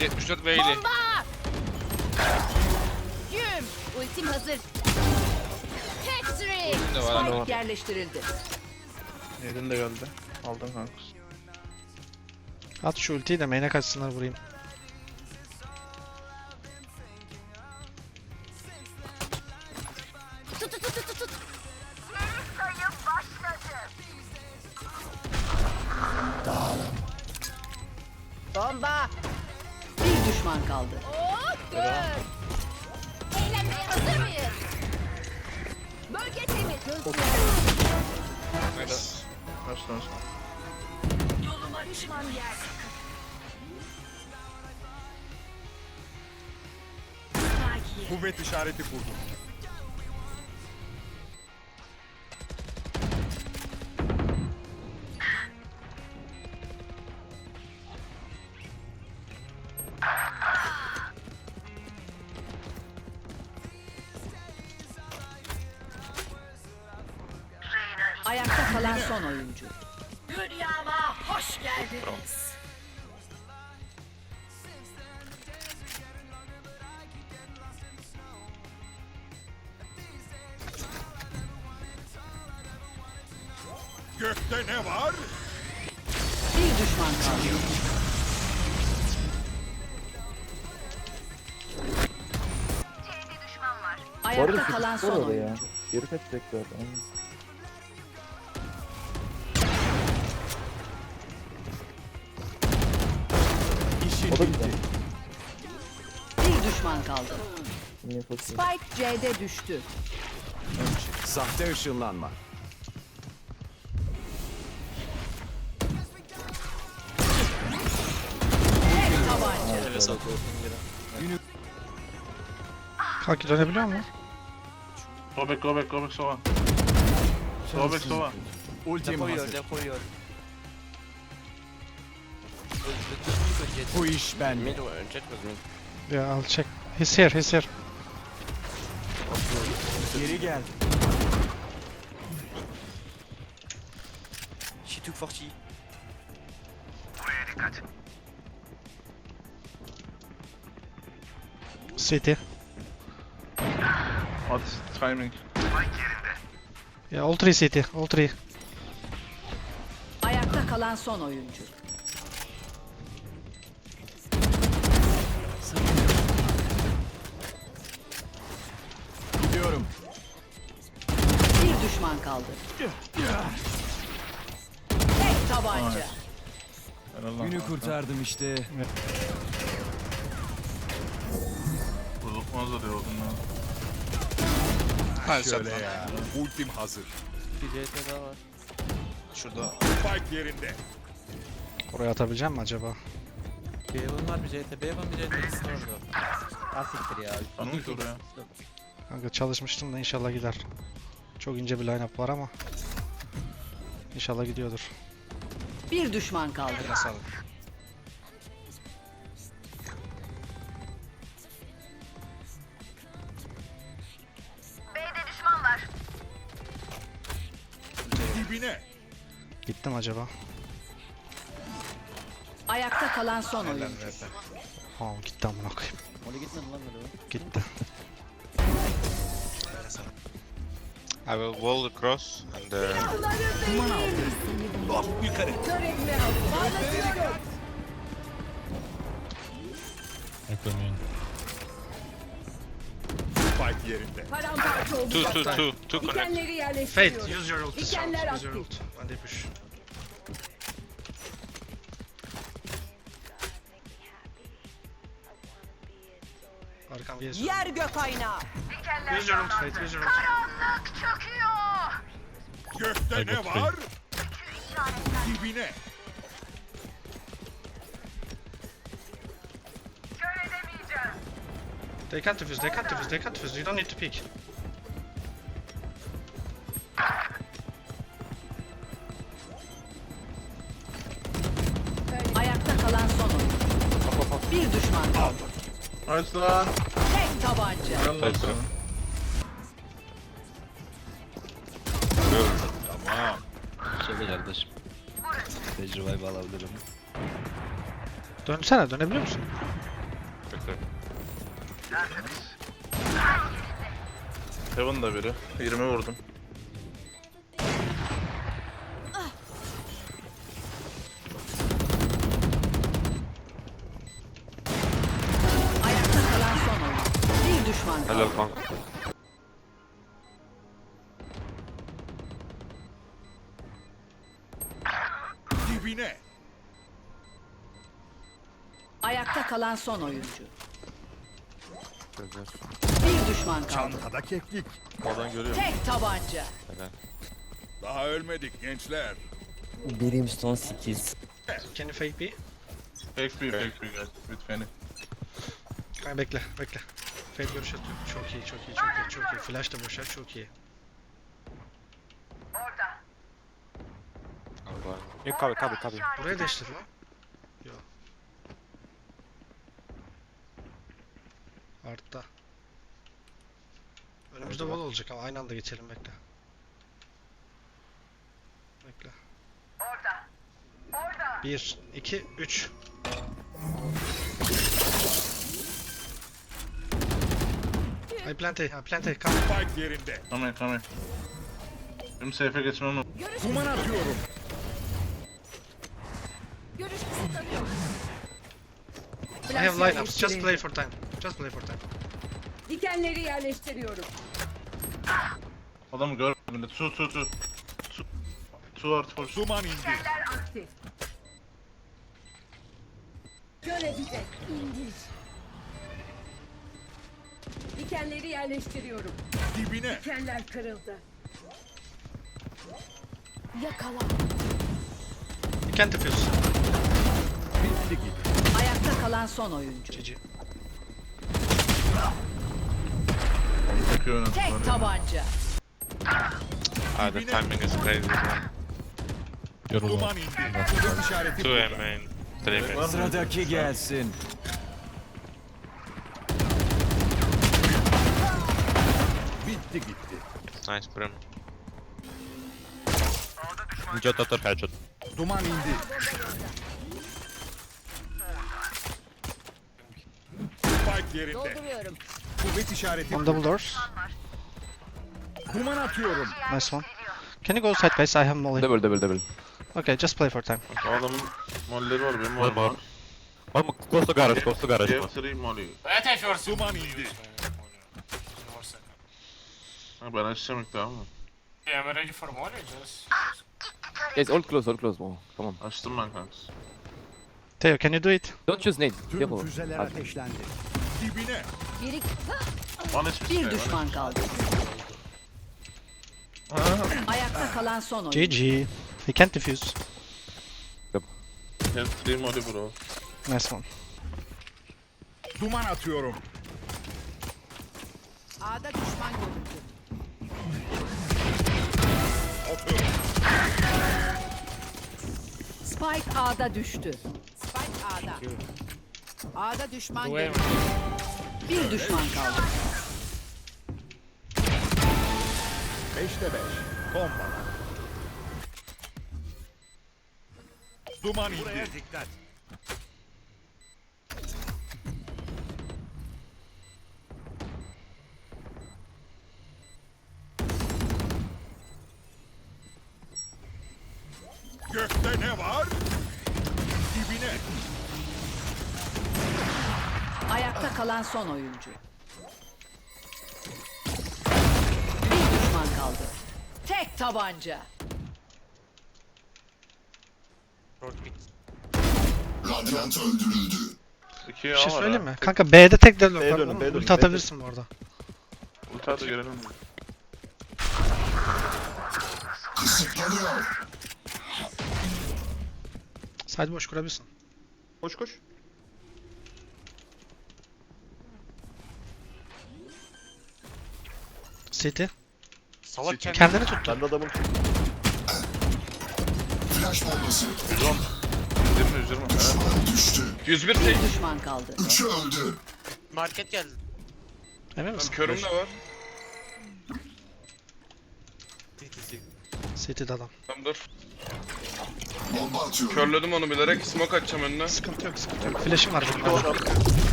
74 V'li. Bomba! Güm! Ultim hazır. Patrick! Ne var abi? Spike yerleştirildi. Yedin de geldi. Aldın kanka. At şu ultiyi de main'e kaçsınlar vurayım. Tut tut tut tut tut. Bomba. Düşman kaldı. Oh, güm! Eğlenmeye hazır mıyız? Bölge temiz. Nerede? Nasıl nasıl? Düşman yer. Kuvvet işareti kurdum. Gökte ne var? Bir düşman kaldı. Ayakta kalan son oyuncu. Geri kaçacak O da bitti. güzel. Bir düşman kaldı. Niye fosil? Spike C'de düştü. Sahte ışınlanma. Tek tabanca. Kanki dönebiliyor mu? Go back, go back, go back, Sova. Go back, Sova. Ultim hazır. Koyuyor. Bu iş bende. Mid jet was mid. Yeah, I'll check. He's here, he's here. Geri gel. She took 40. City. Hot timing. Yeah, all three city, all three. Ayakta kalan son oyuncu. Gidiyorum. Bir düşman kaldı. Tek tabanca. Günü kurtardım işte. Bozulmaz da diyordun lan. Hadi Şöyle ya. Ultim hazır. Bir CT daha var. Şurada. Spike yerinde. Oraya atabileceğim mi acaba? B1 var bir CT, B1 bir CT ikisi orada. Ya. Ki oraya. Kanka çalışmıştım da inşallah gider. Çok ince bir line-up var ama. İnşallah gidiyordur. Bir düşman kaldı. Nasıl? Dibine. Gittim acaba? Ayakta kalan son oyuncu. Ha gitti amına koyayım. Onu gitmedi lan böyle. Gitti. I will wall the cross and uh, Spike yerinde. Paramparça oldu. two, two, two, two connect. Dikenleri Fate, use your ult. Dikenler Use your aktif. ult. When they push. Arkam yes. Yer gök aynağı. Use your ult, Fate, use your ult. Gökte ne var? Dibine. They can't defuse, they can't defuse, they can't defuse. You don't need to peek. Nice lan. Tek tabanca. Helal lan. Tamam. Söyle kardeşim. Tecrübeyi alabilirim. Dönsene, dönebiliyor musun? Bekle. Heaven da biri. 20 vurdum. Helal kanka. Dibine. Ayakta kalan son oyuncu. Güzel. Bir düşman kaldı. Çantada keklik. Oradan görüyorum. Tek tabanca. Helal. Daha ölmedik gençler. Brimstone 8. Can you fake B? Fake me, fake guys. With Fanny. Kanka bekle bekle. Fake görüş atıyor. Çok iyi çok iyi çok iyi çok iyi. Flash da boşa çok iyi. Allah. Yok kabi kabi kabi. Buraya değiştir lan. Yo. Artta. Önümüzde wall olacak ama aynı anda geçelim bekle. Bekle. Orada. Orada. 1, 2, 3. I plant A, I plant A, come. Spike yerinde. Come in, come in. Benim safe'e geçmem lazım. Duman atıyorum. Görüş kısıtlanıyor. I have lineups, just play for time. Just play for time. Dikenleri yerleştiriyorum. Adamı görmedim de. Two, two, two. Two, two art for Duman indi. Aktif. Görebilecek. İndir. Dikenleri yerleştiriyorum. Dibine. Dikenler kırıldı. Yakala. Can't defuse. Bitti gitti. Ayakta kalan son oyuncu. İyi oynadılar Tek tabanca. Ah, the timing is crazy. Duman indi. Kılıç işareti 2 burada. M main. 3 main. Sıradaki gelsin. Bitti gitti. Nice brim. Jet atar headshot. Duman indi. Spike yerinde. Dolduruyorum. Kuvvet işareti. On double doors. Duman atıyorum. Nice one. Can you go side guys? I have molly. Double double double. Okay, just play for time. O adamın molleri var, benim Var var. var. Var mı? Close to garage, close to garage. F3 molly. Duman indi. Ha, ben açacağım ilk daha mı? Guys, all close, all close. Oh, come on. Açtım ben kanka. Teo, can you do it? Don't choose nade. Tüm Careful. füzeler Hadi. ateşlendi. Dibine. Biri One HP Bir stay, düşman kaldı. one- Ayakta kalan son oyuncu. GG. He can't defuse. F3 molly bro. Nice one. Duman atıyorum. A'da düşman görüldü. Atıyorum. Spike A'da düştü. Spike A'da. A'da düşman görüldü. Bir düşman kaldı. 5'te 5. Bomba. Duman indi. dikkat. Gökte ne var? Dibine. Ayakta kalan son oyuncu. Bir düşman kaldı. Tek tabanca. İki Bir A şey var söyleyeyim ha. mi? Kanka B'de tek deadlock B'ye var. dönün, B'ye dönün, Ulti B'ye atabilirsin bu arada. Ulti hadi görelim. Side boş kurabilirsin. Koş koş. City. Salak Kendini tuttu. Ben de adamın 110. 120 120. Evet. 101 Bir düşman kaldı. Market geldi. Emin misin? Körüm de var. City'de adam. Tamam dur. Körledim onu bilerek. Smoke açacağım önüne. Sıkıntı yok sıkıntı yok. Flash'im var. benim.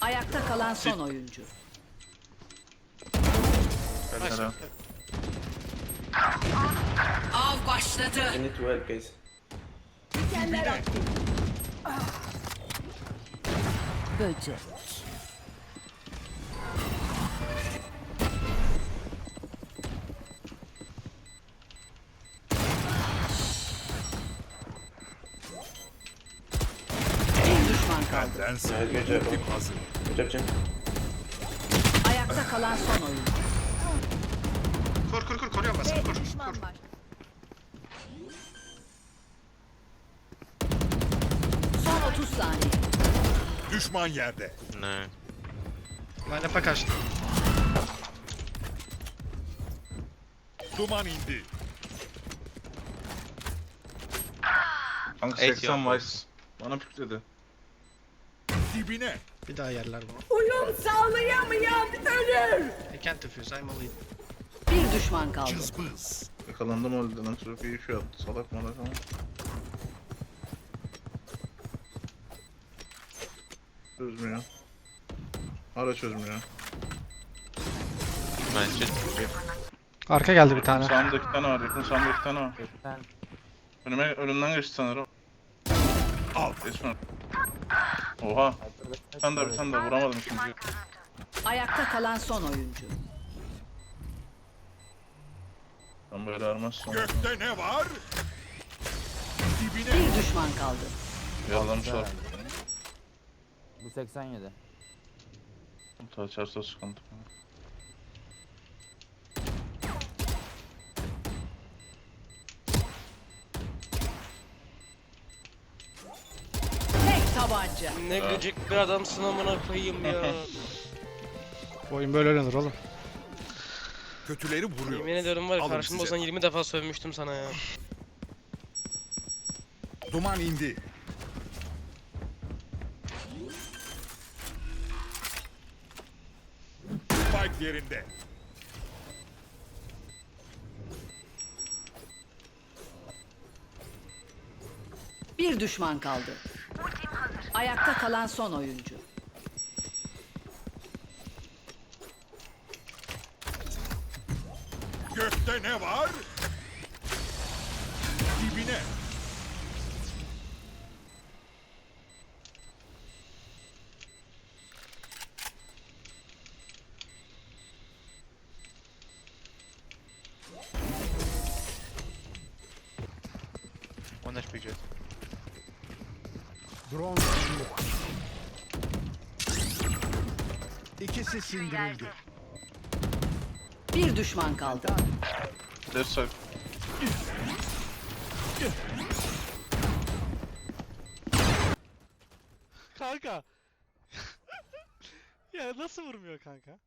Ayakta kalan son oyuncu. Helal. Av başladı. I need to help guys. Dikenler aktif. Böcek. Sana Good job. ultim hazır. Jim. Ayakta kalan son oyuncu. Kur kur kur koruyorum ben seni kur. Var. Son 30 saniye. Düşman yerde. No. Line-up'a kaçtı. Duman indi. Kanka Eight 80 yok. Vice. Bana pik dedi. Dibine. Bir daha yerler bunu. Uyum sağlayamayan ölür. I can't defuse, I'm a lead. Bir düşman kaldı. Cızbız. Yakalandım öldü lan çocuk iyi şey yaptı. Salak malak ama. Çözmüyor. Hala çözmüyor. Bence. Arka geldi bir tane. Sağımda iki tane var. Yakın sağımda iki tane var. Önüme, önümden geçti sanırım. Al. Geçme. Oha. Bir tane daha bir tane daha vuramadım şimdi. Ayakta kalan son oyuncu. Ben böyle armazsam. Gökte ne var? Dibine. Bir düşman kaldı. Yaralamışlar. bu 87. Ta açarsa sıkıntı. Tabanca. Ne gıcık bir adamsın amına koyayım ya. Bu oyun böyle oynanır oğlum. Kötüleri vuruyor. Yemin ediyorum var ya Alın karşımda size. olsan 20 defa sövmüştüm sana ya. Duman indi. Spike yerinde. Bir düşman kaldı. Ayakta kalan son oyuncu. Gökte ne var? Dibine. HP jet. Drone İkisi sindirildi. Bir düşman kaldı. Side. Kanka. ya nasıl vurmuyor kanka?